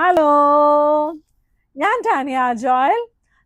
Hello ഞാൻ Tanya Joel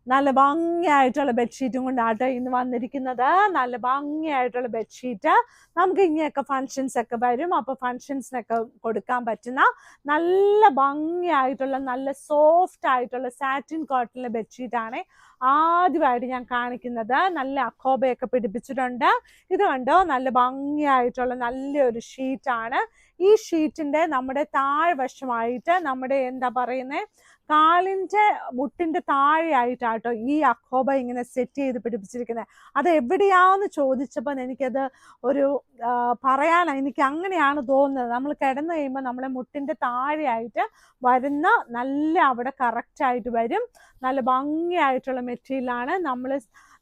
നല്ല ഭംഗിയായിട്ടുള്ള ബെഡ്ഷീറ്റും കൊണ്ടാട്ടോ ഇന്ന് വന്നിരിക്കുന്നത്. നല്ല ഭംഗിയായിട്ടുള്ള ബെഡ്ഷീറ്റ്. നമുക്ക് ഇങ്ങനെയൊക്കെ ഫങ്ഷൻസ് ഒക്കെ വരും. അപ്പോൾ ഫങ്ഷൻസിനൊക്കെ കൊടുക്കാൻ പറ്റുന്ന നല്ല ഭംഗിയായിട്ടുള്ള നല്ല സോഫ്റ്റ് ആയിട്ടുള്ള സാറ്റിൻ കോട്ടണിലെ ബെഡ്ഷീറ്റാണ് ആദ്യമായിട്ട് ഞാൻ കാണിക്കുന്നത്. നല്ല അക്കോബയൊക്കെ പിടിപ്പിച്ചിട്ടുണ്ട്. ഇത് കണ്ടോ? നല്ല ഭംഗിയായിട്ടുള്ള നല്ലൊരു ഷീറ്റാണ് ഈ ഷീറ്റിന്റെ നമ്മുടെ താഴ്വശമായിട്ട് നമ്മുടെ എന്താ പറയുന്നത് കാലിന്റെ മുട്ടിന്റെ താഴെയായിട്ടാട്ടോ ഈ അക്കോബ ഇങ്ങനെ സെറ്റ് ചെയ്ത് പിടിപ്പിച്ചിരിക്കുന്നത് അത് എവിടെയാന്ന് ചോദിച്ചപ്പോൾ എനിക്കത് ഒരു പറയാനാണ് എനിക്ക് അങ്ങനെയാണ് തോന്നുന്നത്. നമ്മൾ കിടന്നു കഴിയുമ്പോൾ നമ്മളെ മുട്ടിന്റെ താഴെയായിട്ട് വരുന്ന നല്ല അവിടെ കറക്റ്റായിട്ട് വരും. നല്ല ഭംഗിയായിട്ടുള്ള മെറ്റീരിയലാണ്. നമ്മൾ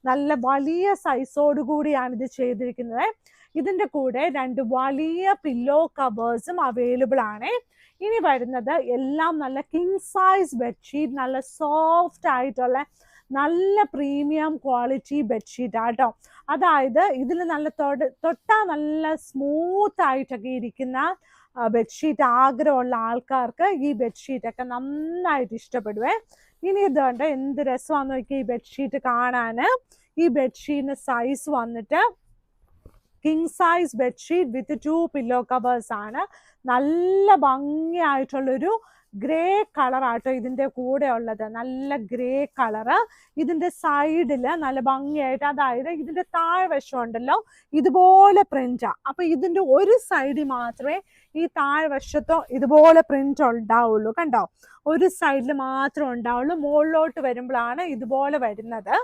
നല്ല വലിയ സൈസോട് കൂടിയാണ് ഇത് ചെയ്തിരിക്കുന്നത്. ഇതിന്റെ കൂടെ രണ്ട് വലിയ പില്ലോ കവേഴ്സും അവൈലബിൾ ആണ്. ഇനി വരുന്നത് എല്ലാം നല്ല കിങ് സൈസ് ബെഡ്ഷീറ്റ് നല്ല സോഫ്റ്റ് ആയിട്ടുള്ള നല്ല പ്രീമിയം ക്വാളിറ്റി ബെഡ്ഷീറ്റ് ആട്ടോ. അതായത് ഇതിൽ നല്ല തൊട തൊട്ടാ നല്ല സ്മൂത്ത് ആയിട്ടൊക്കെ ഇരിക്കുന്ന ബെഡ്ഷീറ്റ് ആഗ്രഹമുള്ള ആൾക്കാർക്ക് ഈ ബെഡ്ഷീറ്റ് ഒക്കെ നന്നായിട്ട് ഇഷ്ടപ്പെടുവേ. ഇനി ഇത് കണ്ട് എന്ത് രസമാണെന്ന് നോക്കിയാൽ ഈ ബെഡ്ഷീറ്റ് കാണാൻ ഈ ബെഡ്ഷീറ്റിന് സൈസ് വന്നിട്ട് king size bedsheet with two pillow covers ആണ്. നല്ല ഭംഗിയായിട്ടുള്ളൊരു ഗ്രേ കളർ ആട്ടോ ഇതിന്റെ കൂടെ ഉള്ളത്. നല്ല ഗ്രേ കളറ് ഇതിന്റെ സൈഡിൽ നല്ല ഭംഗിയായിട്ട് അതായത് ഇതിന്റെ താഴ്വശം ഉണ്ടല്ലോ ഇതുപോലെ പ്രിന്റാണ് അപ്പോൾ ഇതിന്റെ ഒരു സൈഡിൽ മാത്രമേ ഈ താഴ്വശത്തോ ഇതുപോലെ പ്രിന്റ് ഉണ്ടാവുള്ളൂ. കണ്ടോ? ഒരു സൈഡിൽ മാത്രമേ ഉണ്ടാവുള്ളൂ. മുകളിലോട്ട് വരുമ്പോഴാണ് ഇതുപോലെ വരുന്നത്.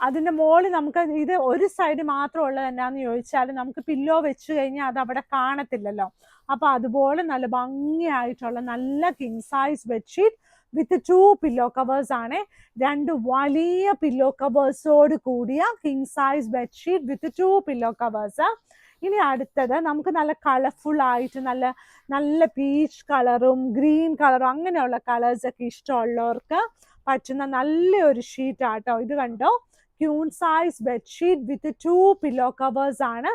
അതിന്റെ മുകളിൽ നമുക്ക് ഇത് ഒരു സൈഡ് മാത്രം ഉള്ളത് എന്നാന്ന് ചോദിച്ചാൽ നമുക്ക് പില്ലോ വെച്ച് കഴിഞ്ഞാൽ അത് അവിടെ കാണത്തില്ലല്ലോ. അപ്പൊ അതുപോലെ നല്ല ഭംഗിയായിട്ടുള്ള നല്ല king size bedsheet with two pillow covers ആണ്. രണ്ട് വലിയ പില്ലോ കവേഴ്സോട് കൂടിയ king size bedsheet with two pillow covers ഇനി അടുത്തത് നമുക്ക് നല്ല കളർഫുൾ ആയിട്ട് നല്ല നല്ല പീച്ച് കളറും ഗ്രീൻ കളറും അങ്ങനെയുള്ള കളേഴ്സ് ഒക്കെ ഇഷ്ടമുള്ളവർക്ക് പറ്റുന്ന നല്ലൊരു ഷീറ്റാട്ടോ ഇത് കണ്ടോ? Queen size bedsheet with two pillow covers ആണ്.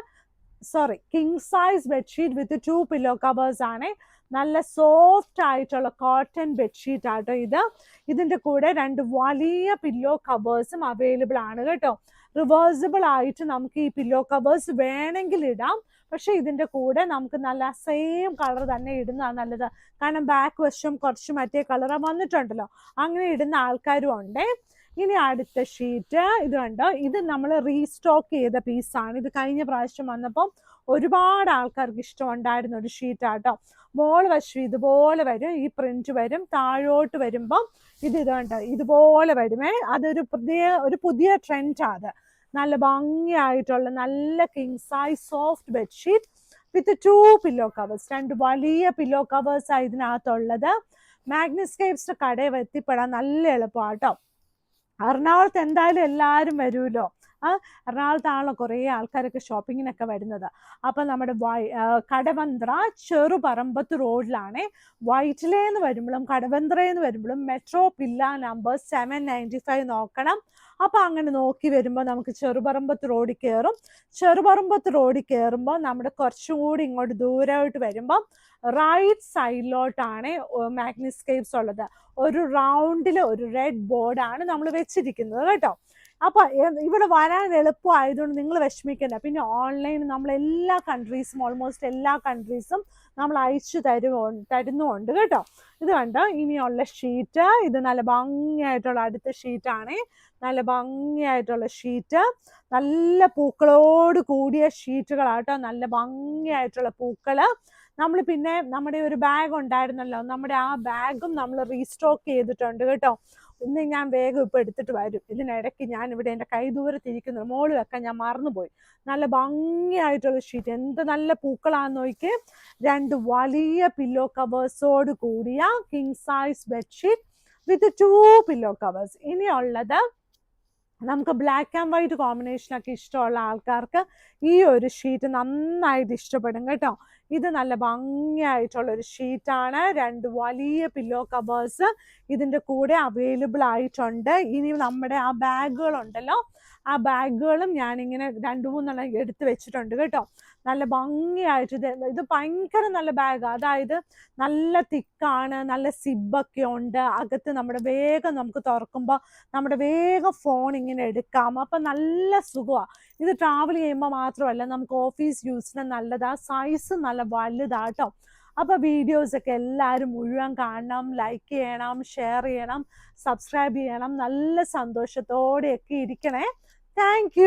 Sorry king size bedsheet with two pillow covers ആണ്. നല്ല സോഫ്റ്റ് ആയിട്ടുള്ള കോട്ടൺ ബെഡ്ഷീറ്റ് ആട്ടോ ഇത്. ഇതിന്റെ കൂടെ രണ്ട് വലിയ പില്ലോ കവേഴ്സും അവൈലബിൾ ആണ് കേട്ടോ. റിവേഴ്സിബിൾ ആയിട്ട് നമുക്ക് ഈ പില്ലോ കവേഴ്സ് വേണമെങ്കിൽ ഇടാം. പക്ഷെ ഇതിന്റെ കൂടെ നമുക്ക് നല്ല സെയിം കളർ തന്നെ ഇടുന്നതാണ് നല്ലത്. കാരണം ബാക്ക് വശം കുറച്ച് മറ്റേ കളർ വന്നിട്ടുണ്ടല്ലോ. അങ്ങനെ ഇടുന്ന ആൾക്കാരും ഉണ്ടേ. ഇനി അടുത്ത ഷീറ്റ് ഇത് കണ്ടോ? ഇത് നമ്മൾ റീസ്റ്റോക്ക് ചെയ്ത പീസാണ് ഇത് കഴിഞ്ഞ പ്രാവശ്യം വന്നപ്പം ഒരുപാട് ആൾക്കാർക്ക് ഇഷ്ടമുണ്ടായിരുന്ന ഒരു ഷീറ്റാട്ടോ മോൾ വശം ഇതുപോലെ വരും. ഈ പ്രിന്റ് വരും. താഴോട്ട് വരുമ്പം ഇത് ഇത് കണ്ടോ? ഇതുപോലെ വരുമേ അതൊരു പുതിയ ഒരു പുതിയ ട്രെൻഡാണ് അത് നല്ല ഭംഗിയായിട്ടുള്ള നല്ല king size soft bedsheet with two pillow covers രണ്ട് വലിയ പില്ലോ കവേഴ്സ് ഇതിനകത്തുള്ളത്. മാഗ്നസ്കേപ്സ് കടയിൽ എത്തിപ്പെടാൻ നല്ല എളുപ്പമാട്ടോ. എറണാകുളത്ത് എന്തായാലും എല്ലാവരും വരുമല്ലോ ആ എറണാകുളത്താണല്ലോ കുറേ ആൾക്കാരൊക്കെ ഷോപ്പിങ്ങിനൊക്കെ വരുന്നത്. അപ്പം നമ്മുടെ വൈ കടവന്ത്ര ചെറുപറമ്പത്ത് റോഡിലാണ്. വൈറ്റിലേന്ന് വരുമ്പോഴും കടവന്ത്രയിൽ നിന്ന് വരുമ്പോഴും metro pillar number seven ninety five നോക്കണം. അപ്പം അങ്ങനെ നോക്കി വരുമ്പോൾ നമുക്ക് ചെറുപറമ്പത്ത് റോഡിൽ കയറും ചെറുപറമ്പത്ത് റോഡിൽ കയറുമ്പോൾ നമ്മുടെ കുറച്ചും കൂടി ഇങ്ങോട്ട് ദൂരമായിട്ട് വരുമ്പോൾ റൈറ്റ് സൈഡിലോട്ടാണ് മാഗ്നിസ്കേപ്സ് ഉള്ളത്. ഒരു റൗണ്ടിൽ ഒരു റെഡ് ബോർഡാണ് നമ്മൾ വെച്ചിരിക്കുന്നത് കേട്ടോ. അപ്പൊ ഇവിടെ വരാൻ എളുപ്പമായതുകൊണ്ട് നിങ്ങൾ വിഷമിക്കണ്ട. പിന്നെ ഓൺലൈൻ നമ്മൾ എല്ലാ കൺട്രീസും ഓൾമോസ്റ്റ് എല്ലാ കൺട്രീസും നമ്മൾ അയച്ചു തരുമോ തരുന്നുമുണ്ട് കേട്ടോ. ഇത് കണ്ടോ? ഇനിയുള്ള ഷീറ്റ് ഇത് നല്ല ഭംഗിയായിട്ടുള്ള അടുത്ത ഷീറ്റാണ് നല്ല ഭംഗിയായിട്ടുള്ള ഷീറ്റ് നല്ല പൂക്കളോട് കൂടിയ ഷീറ്റുകളാട്ടോ നല്ല ഭംഗിയായിട്ടുള്ള പൂക്കൾ നമ്മൾ പിന്നെ നമ്മുടെ ഒരു ബാഗ് ഉണ്ടായിരുന്നല്ലോ. നമ്മുടെ ആ ബാഗും നമ്മൾ റീസ്റ്റോക്ക് ചെയ്തിട്ടുണ്ട് കേട്ടോ. ഇന്ന് ഞാൻ വേഗം ഇപ്പൊ എടുത്തിട്ട് വരും. ഇതിനിടയ്ക്ക് ഞാൻ ഇവിടെ എന്റെ കൈ ദൂരത്തിരിക്കുന്നു മോൾ വെക്കാൻ ഞാൻ മറന്നുപോയി. നല്ല ഭംഗിയായിട്ടുള്ള ഷീറ്റ്. എന്ത് നല്ല പൂക്കളാന്ന് നോക്കി രണ്ട് വലിയ പില്ലോ കവേഴ്സോട് കൂടിയ king size bedsheet with two pillow covers ഇനിയുള്ളത് നമുക്ക് ബ്ലാക്ക് ആൻഡ് വൈറ്റ് കോമ്പിനേഷനൊക്കെ ഇഷ്ടമുള്ള ആൾക്കാർക്ക് ഈ ഒരു ഷീറ്റ് നന്നായിട്ട് ഇഷ്ടപ്പെടും കേട്ടോ. ഇത് നല്ല ഭംഗിയായിട്ടുള്ള ഒരു ഷീറ്റാണ് രണ്ട് വലിയ പില്ലോ കവേഴ്സ് ഇതിന്റെ കൂടെ അവൈലബിൾ ആയിട്ടുണ്ട്. ഇനി നമ്മുടെ ആ ബാഗുകളുണ്ടല്ലോ ആ ബാഗുകളും ഞാനിങ്ങനെ രണ്ട് മൂന്നെണ്ണം എടുത്ത് വെച്ചിട്ടുണ്ട് കേട്ടോ. നല്ല ഭംഗിയായിട്ട് ഇത് ഇത് ഭയങ്കര നല്ല ബാഗാണ് അതായത് നല്ല തിക്കാണ് നല്ല സിബൊക്കെ ഉണ്ട്. അകത്ത് നമ്മുടെ വേഗം നമുക്ക് തുറക്കുമ്പോൾ നമ്മുടെ വേഗം ഫോൺ ഇങ്ങനെ എടുക്കാം. അപ്പം നല്ല സുഖമാണ് ഇത് ട്രാവൽ ചെയ്യുമ്പോൾ മാത്രമല്ല നമുക്ക് ഓഫീസ് യൂസിന് നല്ലതാണ് സൈസ് നല്ല വലുതാട്ടോ അപ്പോൾ വീഡിയോസൊക്കെ എല്ലാവരും മുഴുവൻ കാണണം. ലൈക്ക് ചെയ്യണം ഷെയർ ചെയ്യണം സബ്സ്ക്രൈബ് ചെയ്യണം. നല്ല സന്തോഷത്തോടെയൊക്കെ ഇരിക്കണേ. താങ്ക്